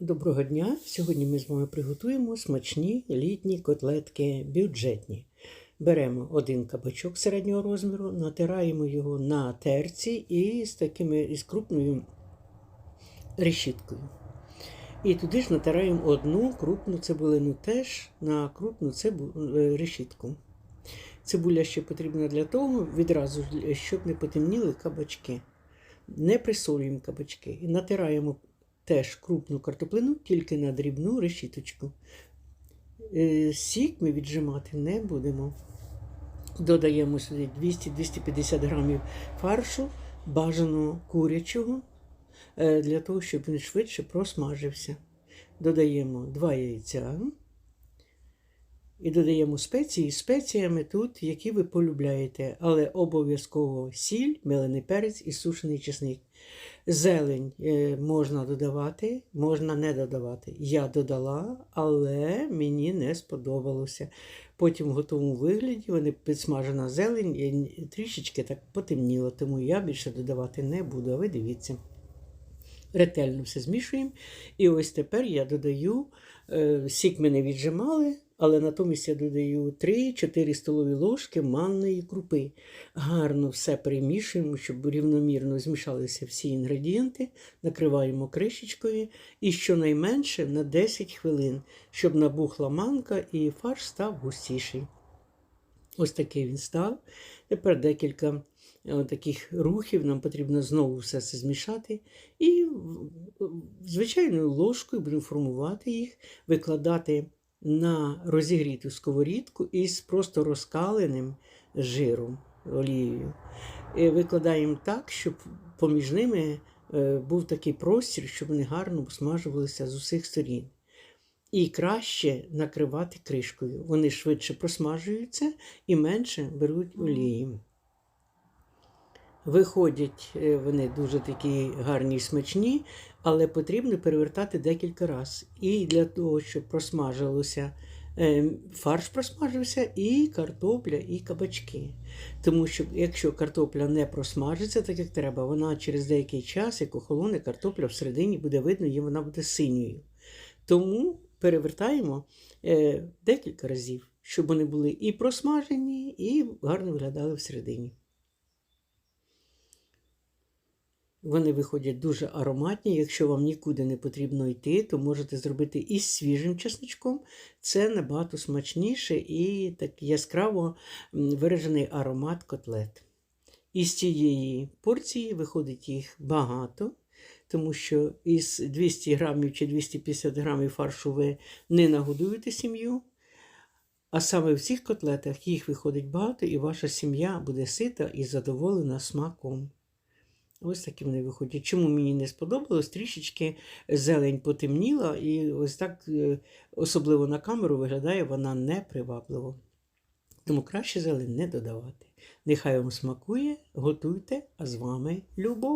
Доброго дня! Сьогодні ми з вами приготуємо смачні літні котлетки бюджетні. Беремо один кабачок середнього розміру, натираємо його на терці і з такими із крупною решіткою. І туди ж натираємо одну крупну цибулину теж на крупну цибу... е, решітку. Цибуля ще потрібна для того, відразу щоб не потемніли кабачки. Не присолюємо кабачки. І натираємо теж крупну картоплину, тільки на дрібну решіточку. Е, Сік ми віджимати не будемо. Додаємо сюди 200-250 грамів фаршу, бажаного курячого, е, для того, щоб він швидше просмажився. Додаємо 2 яйця. І додаємо спеції спеціями тут, які ви полюбляєте, але обов'язково сіль, мелений перець і сушений чесник. Зелень е, можна додавати, можна не додавати. Я додала, але мені не сподобалося. Потім в готовому вигляді вони підсмажена зелень і трішечки так потемніло, тому я більше додавати не буду. А ви дивіться. Ретельно все змішуємо. І ось тепер я додаю, е, сік ми не віджимали, але натомість я додаю 3-4 столові ложки манної крупи. Гарно все перемішуємо, щоб рівномірно змішалися всі інгредієнти, накриваємо кришечкою і щонайменше на 10 хвилин, щоб набухла манка і фарш став густіший. Ось такий він став. Тепер декілька е, таких рухів нам потрібно знову все це змішати. І звичайною ложкою будемо формувати їх, викладати на розігріту сковорідку із просто розкаленим жиром, олією. І викладаємо так, щоб поміж ними е, був такий простір, щоб вони гарно смажувалися з усіх сторін. І краще накривати кришкою. Вони швидше просмажуються і менше беруть олії. Виходять е, вони дуже такі гарні і смачні, але потрібно перевертати декілька разів. І для того, щоб просмажилося, е, фарш просмажився, і картопля, і кабачки. Тому що якщо картопля не просмажиться так, як треба, вона через деякий час, як охолоне, картопля всередині буде видно, і вона буде синьою. Тому перевертаємо е, декілька разів, щоб вони були і просмажені, і гарно виглядали всередині. Вони виходять дуже ароматні. Якщо вам нікуди не потрібно йти, то можете зробити із свіжим чесничком. Це набагато смачніше і так яскраво виражений аромат котлет. Із цієї порції виходить їх багато, тому що із 200 грамів чи 250 грамів фаршу ви не нагодуєте сім'ю. А саме в цих котлетах їх виходить багато, і ваша сім'я буде сита і задоволена смаком. Ось такі вони виходять. Чому мені не сподобалось? Трішечки зелень потемніла, і ось так, е, особливо на камеру, виглядає вона непривабливо. Тому краще зелень не додавати. Нехай вам смакує, готуйте, а з вами любов.